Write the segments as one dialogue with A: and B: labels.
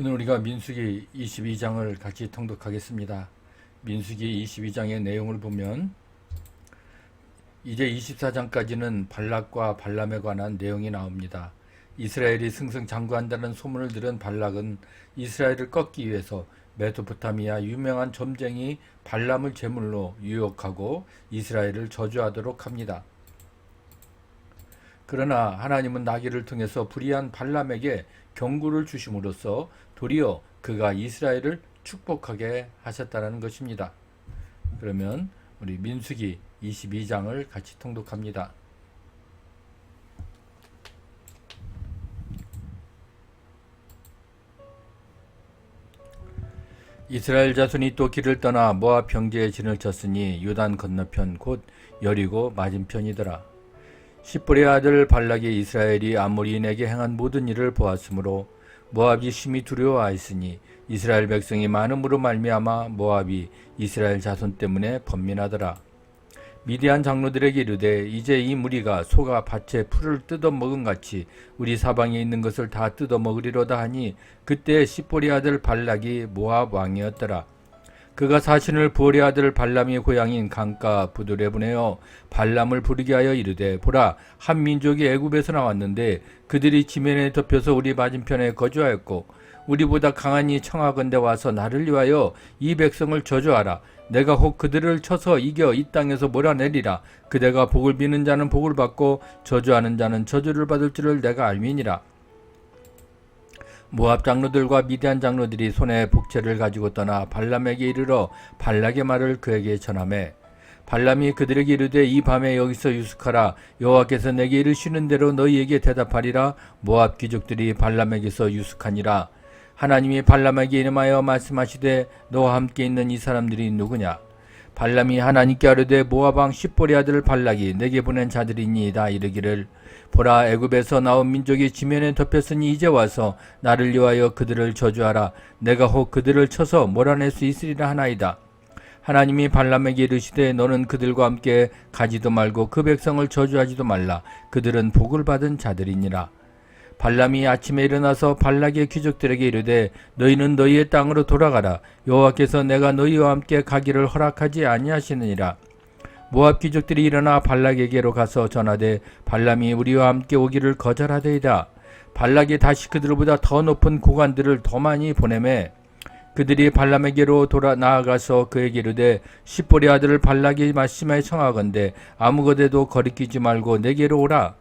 A: 오늘 우리가 민수기 22장을 같이 통독하겠습니다. 민수기 22장의 내용을 보면 이제 24장까지는 발락과 발람에 관한 내용이 나옵니다. 이스라엘이 승승장구한다는 소문을 들은 발락은 이스라엘을 꺾기 위해서 메소포타미아 유명한 점쟁이 발람을 제물로 유혹하고 이스라엘을 저주하도록 합니다. 그러나 하나님은 나귀를 통해서 불의한 발람에게 경고를 주심으로써 도리어 그가 이스라엘을 축복하게 하셨다는 것입니다. 그러면 우리 민수기 22장을 같이 통독합니다. 이스라엘 자손이 또 길을 떠나 모압 평지에 진을 쳤으니 요단 건너편 곧 여리고 맞은편이더라. 십볼의 아들 발락이 이스라엘이 아모리인에게 행한 모든 일을 보았으므로 모압이 심히 두려워하였으니 이스라엘 백성이 많음으로 말미암아 모압이 이스라엘 자손 때문에 번민하더라. 미디안 장로들에게 이르되 이제 이 무리가 소가 밭에 풀을 뜯어 먹은 같이 우리 사방에 있는 것을 다 뜯어 먹으리로다 하니 그때 십볼의 아들 발락이 모압 왕이었더라. 그가 사신을 부올의 아들 발람의 고향인 강가 부들에 보내어 발람을 부르게 하여 이르되 보라 한 민족이 애굽에서 나왔는데 그들이 지면에 덮여서 우리 맞은편에 거주하였고 우리보다 강하니 청하건대 와서 나를 위하여 이 백성을 저주하라. 내가 혹 그들을 쳐서 이겨 이 땅에서 몰아내리라. 그대가 복을 비는 자는 복을 받고 저주하는 자는 저주를 받을 줄을 내가 알미니라 모압 장로들과 미디안 장로들이 손에 복채를 가지고 떠나 발람에게 이르러 발락의 말을 그에게 전하매 발람이 그들에게 이르되 이 밤에 여기서 유숙하라. 여호와께서 내게 이르시는 대로 너희에게 대답하리라. 모압 귀족들이 발람에게서 유숙하니라. 하나님이 발람에게 이름하여 말씀하시되 너와 함께 있는 이 사람들이 누구냐 발람이 하나님께 아뢰되 왕 십볼의 아들 발락이 내게 보낸 자들이니이다 이르기를 보라 애굽에서 나온 민족이 지면에 덮였으니 이제 와서 나를 위하여 그들을 저주하라. 내가 혹 그들을 쳐서 몰아낼 수 있으리라 하나이다. 하나님이 발람에게 이르시되 너는 그들과 함께 가지도 말고 그 백성을 저주하지도 말라. 그들은 복을 받은 자들이니라 발람이 아침에 일어나서 발락의 귀족들에게 이르되 너희는 너희의 땅으로 돌아가라. 여호와께서 내가 너희와 함께 가기를 허락하지 아니하시느니라. 모압 귀족들이 일어나 발락에게로 가서 전하되 발람이 우리와 함께 오기를 거절하되이다. 발락이 다시 그들보다 더 높은 고관들을 더 많이 보내매 그들이 발람에게로 돌아 나아가서 그에게 이르되 십볼의 아들을 발락이 말씀하여 청하건대 아무것에도 거리끼지 말고 내게로 오라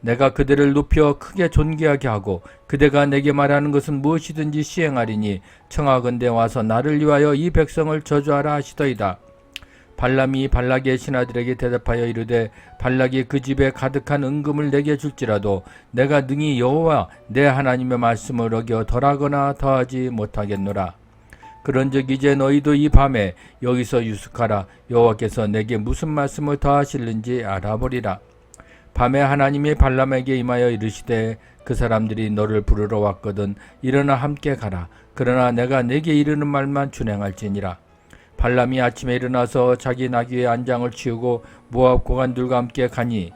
A: 내가 그들을 높여 크게 존귀하게 하고 그대가 내게 말하는 것은 무엇이든지 시행하리니 청하건대 와서 나를 위하여 이 백성을 저주하라 하시더이다. 발람이 발락의 신하들에게 대답하여 이르되 발락이 그 집에 가득한 은금을 내게 줄지라도 내가 능히 여호와 내 하나님의 말씀을 어겨 덜하거나 더하지 못하겠노라. 그런즉 이제 너희도 이 밤에 여기서 유숙하라 여호와께서 내게 무슨 말씀을 더하실는지 알아보리라. 밤에 하나님이 발람에게 임하여 이르시되 그 사람들이 너를 부르러 왔거든 일어나 함께 가라. 그러나 내가 내게 이르는 말만 준행할지니라. 발람이 아침에 일어나서 자기 나귀의 안장을 치우고 모압 고관들과 함께 가니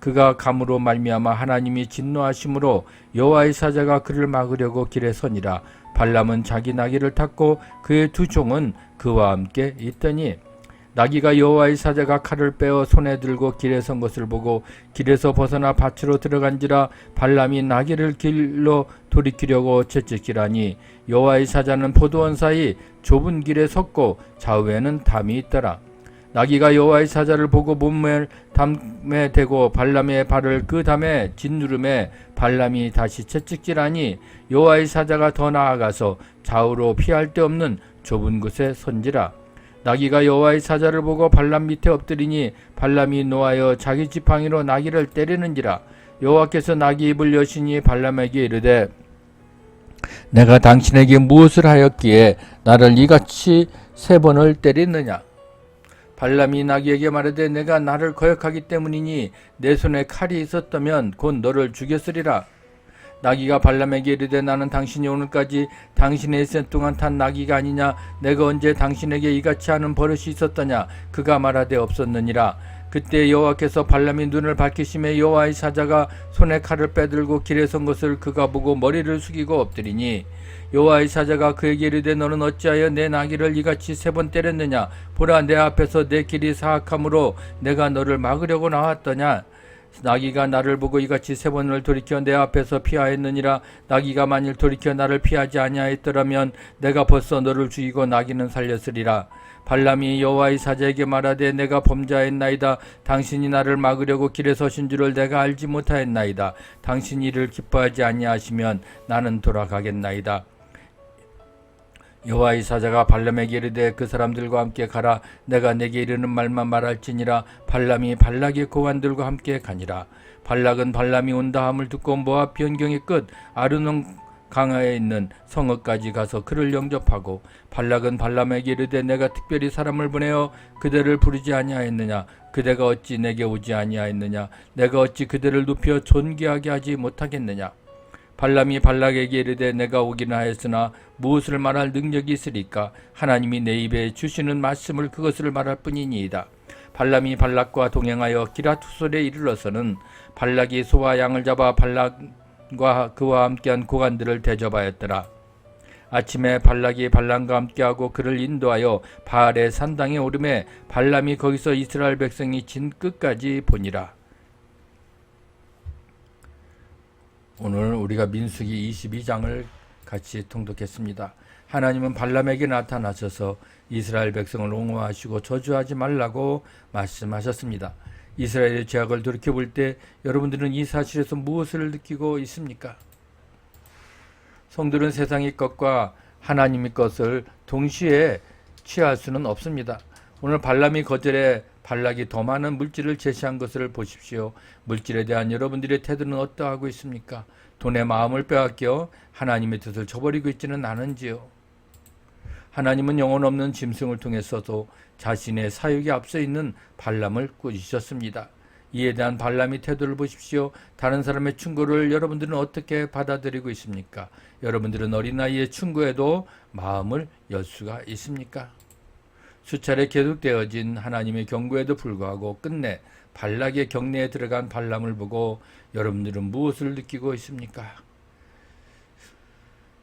A: 그가 감으로 말미암아 하나님이 진노하심으로 여호와의 사자가 그를 막으려고 길에 서니라. 발람은 자기 나귀를 탔고 그의 두 종은 그와 함께 있더니 나귀가 여호와의 사자가 칼을 빼어 손에 들고 길에 선 것을 보고 길에서 벗어나 밭으로 들어간지라 발람이 나귀를 길로 돌이키려고 채찍질하니 여호와의 사자는 포도원 사이 좁은 길에 섰고 좌우에는 담이 있더라. 나귀가 여호와의 사자를 보고 몸을 담에 대고 발람의 발을 그 담에 짓누름에 발람이 다시 채찍질하니 여호와의 사자가 더 나아가서 좌우로 피할 데 없는 좁은 곳에 선지라. 나귀가 여호와의 사자를 보고 발람 밑에 엎드리니 발람이 노하여 자기 지팡이로 나귀를 때리는지라 여호와께서 나귀 입을 여시니 발람에게 이르되 내가 당신에게 무엇을 하였기에 나를 이같이 세 번을 때리느냐? 발람이 나귀에게 말하되 내가 나를 거역하기 때문이니 내 손에 칼이 있었다면 곧 너를 죽였으리라 나귀가 발람에게 이르되 나는 당신이 오늘까지 당신의 생 동안 탄 나귀가 아니냐? 내가 언제 당신에게 이같이 하는 버릇이 있었더냐? 그가 말하되 없었느니라. 그때 여호와께서 발람이 눈을 밝히심에 여호와의 사자가 손에 칼을 빼들고 길에 선 것을 그가 보고 머리를 숙이고 엎드리니 여호와의 사자가 그에게 이르되 너는 어찌하여 내 나귀를 이같이 세 번 때렸느냐? 보라 내 앞에서 내 길이 사악함으로 내가 너를 막으려고 나왔더냐 나귀가 나를 보고 이같이 세 번을 돌이켜 내 앞에서 피하였느니라. 나귀가 만일 돌이켜 나를 피하지 아니하였더라면 내가 벌써 너를 죽이고 나귀는 살렸으리라. 발람이 여호와의 사자에게 말하되 내가 범죄하였나이다. 당신이 나를 막으려고 길에 서신 줄을 내가 알지 못하였나이다. 당신이 이를 기뻐하지 아니하시면 나는 돌아가겠나이다 여호와의 사자가 발람에게 이르되 그 사람들과 함께 가라. 내가 내게 이르는 말만 말할지니라. 발람이 발락의 고관들과 함께 가니라. 발락은 발람이 온다 함을 듣고 모압 변경의 끝 아르논 강하에 있는 성읍까지 가서 그를 영접하고 발락은 발람에게 이르되 내가 특별히 사람을 보내어 그대를 부르지 아니하였느냐? 그대가 어찌 내게 오지 아니하였느냐? 내가 어찌 그대를 눕혀 존귀하게 하지 못하겠느냐 발람이 발락에게 이르되 내가 오기는 하였으나 무엇을 말할 능력이 있으리까 하나님이 내 입에 주시는 말씀을 그것을 말할 뿐이니이다. 발람이 발락과 동행하여 기라투솔에 이르러서는 발락이 소와 양을 잡아 발락과 그와 함께한 고관들을 대접하였더라. 아침에 발락이 발람과 함께하고 그를 인도하여 바알의 산당에 오름에 발람이 거기서 이스라엘 백성이 진 끝까지 보니라. 오늘 우리가 민수기 22장을 같이 통독했습니다. 하나님은 발람에게 나타나셔서 이스라엘 백성을 옹호하시고 저주하지 말라고 말씀하셨습니다. 이스라엘의 죄악을 돌이켜 볼 때 여러분들은 이 사실에서 무엇을 느끼고 있습니까? 성들은 세상의 것과 하나님의 것을 동시에 취할 수는 없습니다. 오늘 발람이 거절해 발락이 더 많은 물질을 제시한 것을 보십시오. 물질에 대한 여러분들의 태도는 어떠하고 있습니까? 돈의 마음을 빼앗겨 하나님의 뜻을 저버리고 있지는 않은지요. 하나님은 영혼 없는 짐승을 통해서도 자신의 사역에 앞서 있는 발람을 꾸짖으셨습니다. 이에 대한 발람의 태도를 보십시오. 다른 사람의 충고를 여러분들은 어떻게 받아들이고 있습니까? 여러분들은 어린아이의 충고에도 마음을 열 수가 있습니까? 수차례 계속되어진 하나님의 경고에도 불구하고 끝내 발락의 경내에 들어간 발람을 보고 여러분들은 무엇을 느끼고 있습니까?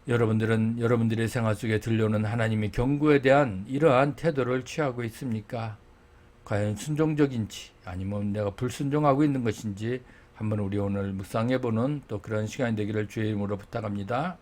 A: 여러분들은 여러분들의 생활 속에 들려오는 하나님의 경고에 대한 이러한 태도를 취하고 있습니까? 과연 순종적인지 아니면 내가 불순종하고 있는 것인지 한번 우리 오늘 묵상해 보는 또 그런 시간이 되기를 주의 이름으로 부탁합니다.